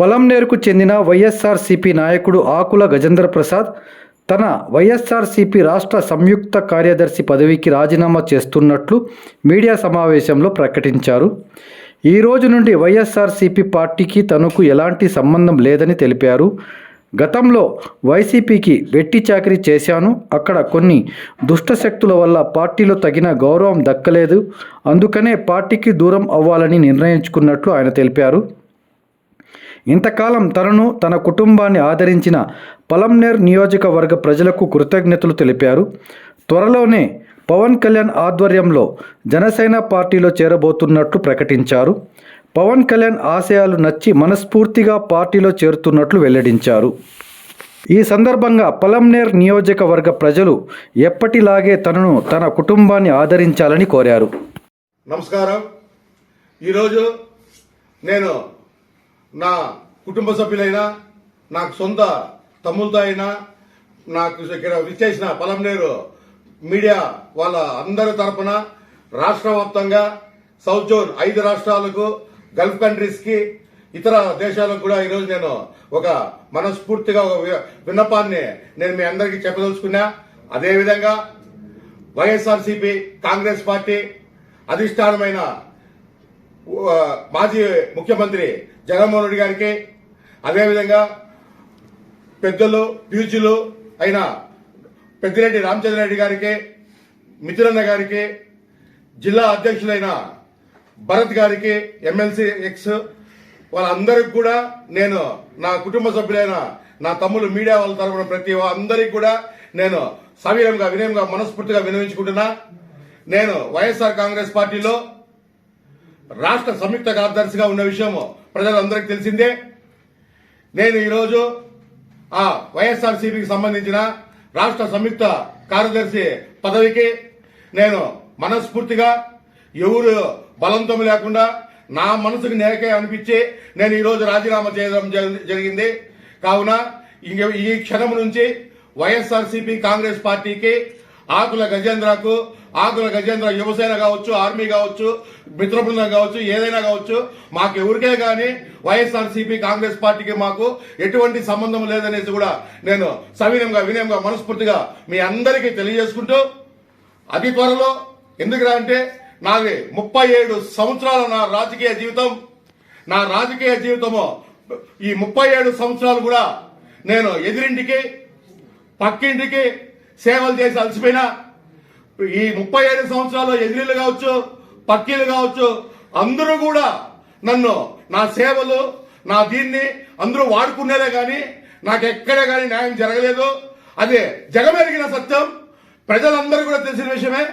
పొలంనేరుకు చెందిన వైఎస్ఆర్సీపీ నాయకుడు ఆకుల గజేంద్ర ప్రసాద్ తన వైఎస్ఆర్సీపీ రాష్ట్ర సంయుక్త కార్యదర్శి పదవికి రాజీనామా చేస్తున్నట్లు మీడియా సమావేశంలో ప్రకటించారు. ఈ రోజు నుండి వైఎస్ఆర్సీపీ పార్టీకి తనకు ఎలాంటి సంబంధం లేదని తెలిపారు. గతంలో వైసీపీకి వెట్టి చాకరీ చేశాను. అక్కడ కొన్ని దుష్టశక్తుల వల్ల పార్టీలో తగిన గౌరవం దక్కలేదు. అందుకనే పార్టీకి దూరం అవ్వాలని నిర్ణయించుకున్నట్లు ఆయన తెలిపారు. ఇంతకాలం తనను తన కుటుంబాన్ని ఆదరించిన పలంనేర్ నియోజకవర్గ ప్రజలకు కృతజ్ఞతలు తెలిపారు. త్వరలోనే పవన్ కళ్యాణ్ ఆధ్వర్యంలో జనసేన పార్టీలో చేరబోతున్నట్లు ప్రకటించారు. పవన్ కళ్యాణ్ ఆశయాలు నచ్చి మనస్ఫూర్తిగా పార్టీలో చేరుతున్నట్లు వెల్లడించారు. ఈ సందర్భంగా పలంనేర్ నియోజకవర్గ ప్రజలు ఎప్పటిలాగే తనను తన కుటుంబాన్ని ఆదరించాలని కోరారు. నమస్కారం. ఈరోజు నేను నా కుటుంబ సభ్యులైన నాకు సొంత తమ్ములతో అయినా నాకు ఇక్కడ విచ్చేసిన పలంనేరు మీడియా వాళ్ళ అందరి తరపున రాష్ట్ర వ్యాప్తంగా సౌత్ జోన్ ఐదు రాష్ట్రాలకు గల్ఫ్ కంట్రీస్కి ఇతర దేశాలకు కూడా ఈరోజు నేను ఒక మనస్ఫూర్తిగా ఒక విన్నపాన్ని నేను మీ అందరికీ చెప్పదలుచుకున్నా. అదేవిధంగా వైఎస్ఆర్సీపీ కాంగ్రెస్ పార్టీ అధిష్టానమైన మాజీ ముఖ్యమంత్రి జగన్మోహన్ రెడ్డి గారికి అదేవిధంగా పెద్దలు పీజీలు అయిన పెద్దిరెడ్డి రామచంద్రారెడ్డి గారికి మిథునన్న గారికి జిల్లా అధ్యక్షులైన భరత్ గారికి ఎమ్మెల్సీ ఎక్స్ వాళ్ళందరికి కూడా నేను నా కుటుంబ సభ్యులైన నా తమ్ముడు మీడియా వాళ్ళ తరఫున ప్రతి అందరికి కూడా నేను సవీరంగా వినయంగా మనస్ఫూర్తిగా వినియోగించుకుంటున్నా. నేను వైఎస్ఆర్ కాంగ్రెస్ పార్టీలో రాష్ట్ర సంయుక్త కార్యదర్శిగా ఉన్న విషయం ప్రజలందరికీ తెలిసిందే. నేను ఈరోజు ఆ వైఎస్ఆర్సీపీకి సంబంధించిన రాష్ట్ర సంయుక్త కార్యదర్శి పదవికి నేను మనస్ఫూర్తిగా ఎవరు బలంతో లేకుండా నా మనసుకు నేరకే అనిపించి నేను ఈరోజు రాజీనామా చేయడం జరిగింది. కావున ఇంక ఈ క్షణం నుంచి వైఎస్ఆర్సీపీ కాంగ్రెస్ పార్టీకి ఆకుల గజేంద్రకు ఆకుల గజేంద్ర యువసేన కావచ్చు ఆర్మీ కావచ్చు మిత్ర బృందం కావచ్చు ఏదైనా కావచ్చు మాకు ఎవరికే కానీ వైఎస్ఆర్సీపీ కాంగ్రెస్ పార్టీకి మాకు ఎటువంటి సంబంధం లేదనేసి కూడా నేను సవినయంగా వినయంగా మనస్ఫూర్తిగా మీ అందరికీ తెలియజేసుకుంటూ అతి త్వరలో ఎందుకురా అంటే నాది ముప్పై ఏడు సంవత్సరాల నా రాజకీయ జీవితం. నా రాజకీయ జీవితము ఈ ముప్పై ఏడు సంవత్సరాలు కూడా నేను ఎదిరింటికి పక్కింటికి సేవలు చేసి అలసిపోయినా ఈ ముప్పై ఐదు సంవత్సరాలు ఎదిరీలు కావచ్చు పక్కీలు కావచ్చు అందరూ కూడా నన్ను నా సేవలు నా దీన్ని అందరూ వాడుకునేదే కానీ నాకు ఎక్కడే కానీ న్యాయం జరగలేదు. అదే జగమెరిగిన సత్యం ప్రజలందరూ కూడా తెలిసిన విషయమే.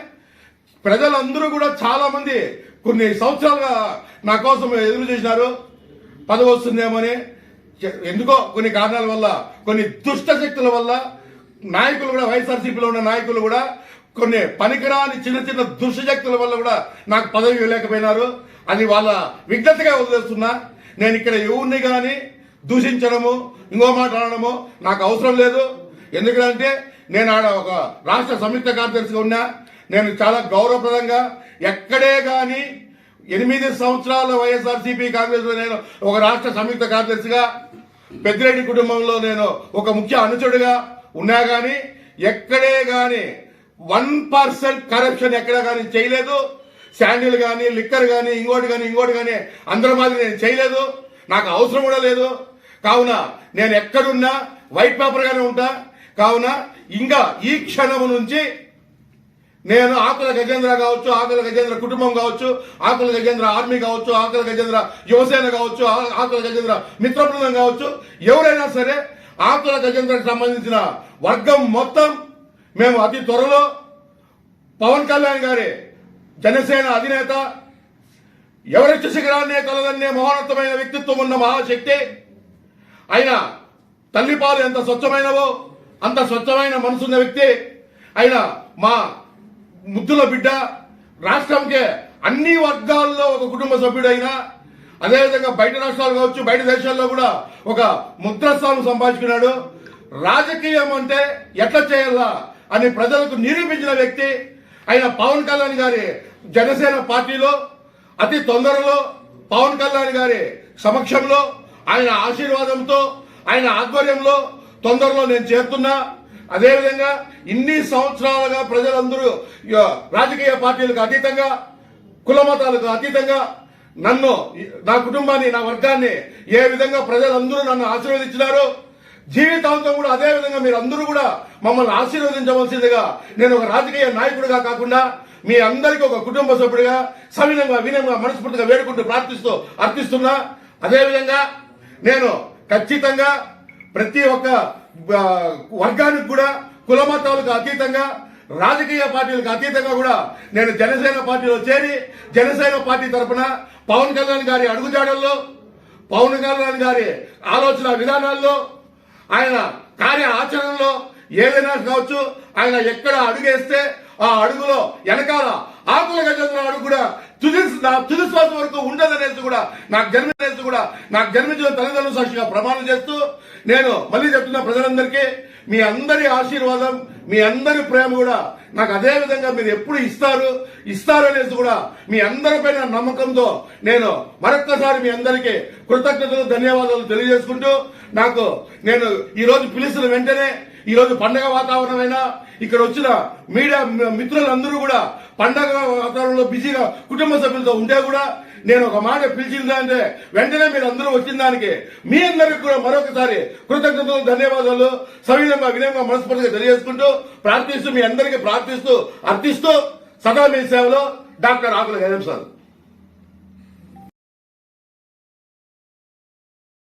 ప్రజలందరూ కూడా చాలా మంది కొన్ని సంవత్సరాలుగా నా కోసం ఎదురు చూసినారు. పదవి వస్తుందేమోని ఎందుకో కొన్ని కారణాల వల్ల కొన్ని దుష్ట శక్తుల వల్ల నాయకులు కూడా వైఎస్ఆర్సీపీలో ఉన్న నాయకులు కూడా కొన్ని పనికిరాని చిన్న చిన్న దుష్టశక్తుల వల్ల కూడా నాకు పదవి ఇవ్వలేకపోయినారు. అది వాళ్ళ విజ్ఞతగా వదిలేస్తున్నా. నేను ఇక్కడ ఎవరిని కానీ దూషించడము ఇంకో మాట్లాడడము నాకు అవసరం లేదు. ఎందుకంటే నేను ఆడ ఒక రాష్ట్ర సంయుక్త కార్యదర్శిగా ఉన్నా. నేను చాలా గౌరవప్రదంగా ఎక్కడే కానీ ఎనిమిది సంవత్సరాల వైఎస్ఆర్సీపీ కాంగ్రెస్లో నేను ఒక రాష్ట్ర సంయుక్త కార్యదర్శిగా పెద్దిరెడ్డి కుటుంబంలో నేను ఒక ముఖ్య అనుచరుడిగా ఉన్నా కానీ ఎక్కడే కానీ వన్ పర్సెంట్ కరప్షన్ ఎక్కడ కానీ చేయలేదు. శాండిల్ కానీ లిక్కర్ కానీ ఇంకోటి కానీ ఇంకోటి కానీ అందరి మాదిరి నేను చేయలేదు. నాకు అవసరం కూడా లేదు. కావున నేను ఎక్కడున్నా వైట్ పేపర్ గానే ఉంటా. కావున ఇంకా ఈ క్షణము నుంచి నేను ఆకుల గజేంద్ర కావచ్చు ఆకుల గజేంద్ర కుటుంబం కావచ్చు ఆకుల గజేంద్ర ఆర్మీ కావచ్చు ఆకుల గజేంద్ర యువసేన కావచ్చు ఆ- ఆకుల గజేంద్ర మిత్ర బృందం కావచ్చు ఎవరైనా సరే ఆకుల గజేంద్రకు సంబంధించిన వర్గం మొత్తం మేము అతి త్వరలో పవన్ కళ్యాణ్ గారి జనసేన అధినేత ఎవరెస్ట్ శిఖరాన్నే కలదన్నే మహోన్నతమైన వ్యక్తిత్వం ఉన్న మహాశక్తి ఆయన తల్లిపాలు ఎంత స్వచ్ఛమైనవో అంత స్వచ్ఛమైన మనసున్న వ్యక్తి ఆయన మా ముద్దుల బిడ్డ రాష్ట్రంకే అన్ని వర్గాల్లో ఒక కుటుంబ సభ్యుడైన అదేవిధంగా బయట రాష్ట్రాలు కావచ్చు బయట దేశాల్లో కూడా ఒక ముద్రస్థానం సంపాదించుకున్నాడు. రాజకీయం అంటే ఎట్లా చేయాలా? అని ప్రజలకు నిరూపించిన వ్యక్తి ఆయన పవన్ కళ్యాణ్ గారి జనసేన పార్టీలో అతి తొందరలో పవన్ కళ్యాణ్ గారి సమక్షంలో ఆయన ఆశీర్వాదంతో ఆయన ఆధ్వర్యంలో తొందరలో నేను చేరుతున్నా. అదేవిధంగా ఇన్ని సంవత్సరాలుగా ప్రజలందరూ రాజకీయ పార్టీలకు అతీతంగా కులమతాలకు అతీతంగా నన్ను నా కుటుంబాన్ని నా వర్గాన్ని ఏ విధంగా ప్రజలందరూ నన్ను ఆశీర్వదించినారో జీవితాంతం కూడా అదే విధంగా మీరు అందరూ కూడా మమ్మల్ని ఆశీర్వదించవలసిందిగా నేను ఒక రాజకీయ నాయకుడిగా కాకుండా మీ అందరికీ ఒక కుటుంబ సభ్యుడిగా సవినంగా వినంగా మనస్ఫూర్తిగా వేడుకుంటూ ప్రార్థిస్తూ అర్పిస్తున్నా. అదేవిధంగా నేను ఖచ్చితంగా ప్రతి ఒక్క వర్గానికి కూడా కులమతాలకు అతీతంగా రాజకీయ పార్టీలకు అతీతంగా కూడా నేను జనసేన పార్టీలో చేరి జనసేన పార్టీ తరపున పవన్ కళ్యాణ్ గారి అడుగుజాడల్లో పవన్ కళ్యాణ్ గారి ఆలోచన విధానాల్లో ఆయన కార్య ఆచరణలో ఏదైనా కావచ్చు ఆయన ఎక్కడ అడుగేస్తే ఆ అడుగులో వెనకాల ఆకుల గజంలో అడుగు కూడా తుది నా తుది శ్వాస వరకు ఉండదనేసి కూడా నాకు జన్మనేసి కూడా నాకు జన్మించిన తల్లిదండ్రులు సాక్షిగా ప్రమాణం చేస్తూ నేను మళ్ళీ చెప్తున్న ప్రజలందరికీ మీ అందరి ఆశీర్వాదం మీ అందరి ప్రేమ కూడా నాకు అదే విధంగా మీరు ఎప్పుడు ఇస్తారు ఇస్తారు అనేసి కూడా మీ అందరిపైన నమ్మకంతో నేను మరొక్కసారి మీ అందరికీ కృతజ్ఞతలు ధన్యవాదాలు తెలియజేసుకుంటూ నాకు నేను ఈ రోజు పిలిచిన వెంటనే ఈ రోజు పండగ వాతావరణమైనా ఇక్కడ వచ్చిన మీడియా మిత్రులందరూ కూడా పండగ వాతావరణంలో బిజీగా కుటుంబ సభ్యులతో ఉంటే కూడా నేను ఒక మాట పిలిచిందంటే వెంటనే మీరు అందరూ వచ్చిన దానికి. మీ అందరికి కూడా మరొకసారి కృతజ్ఞతలు ధన్యవాదాలు. సవినంగా వినయంగా మనస్ఫూర్తిగా తెలియజేసుకుంటూ ప్రార్థిస్తూ మీ అందరికీ ప్రార్థిస్తూ అర్థిస్తూ సదా మీ సేవలో డాక్టర్ ఆకుల గజం సార్.